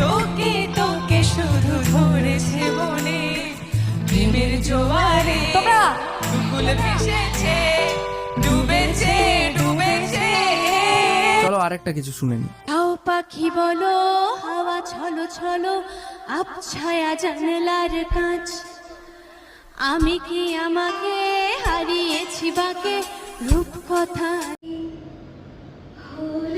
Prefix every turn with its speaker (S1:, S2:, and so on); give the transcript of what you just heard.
S1: তোকে তোকে শুধু ধরেছে মনে প্রেমের জোয়ারে দুকুল ভেসেছে
S2: চলো আরেকটা কিছু শুনে নি
S3: তাও পাখি বলো হাওয়া ছলো ছলো আবছায়া জানলার কাঁচ। আমি কি আমাকে হারিয়েছি বাকে? রূপকথা হল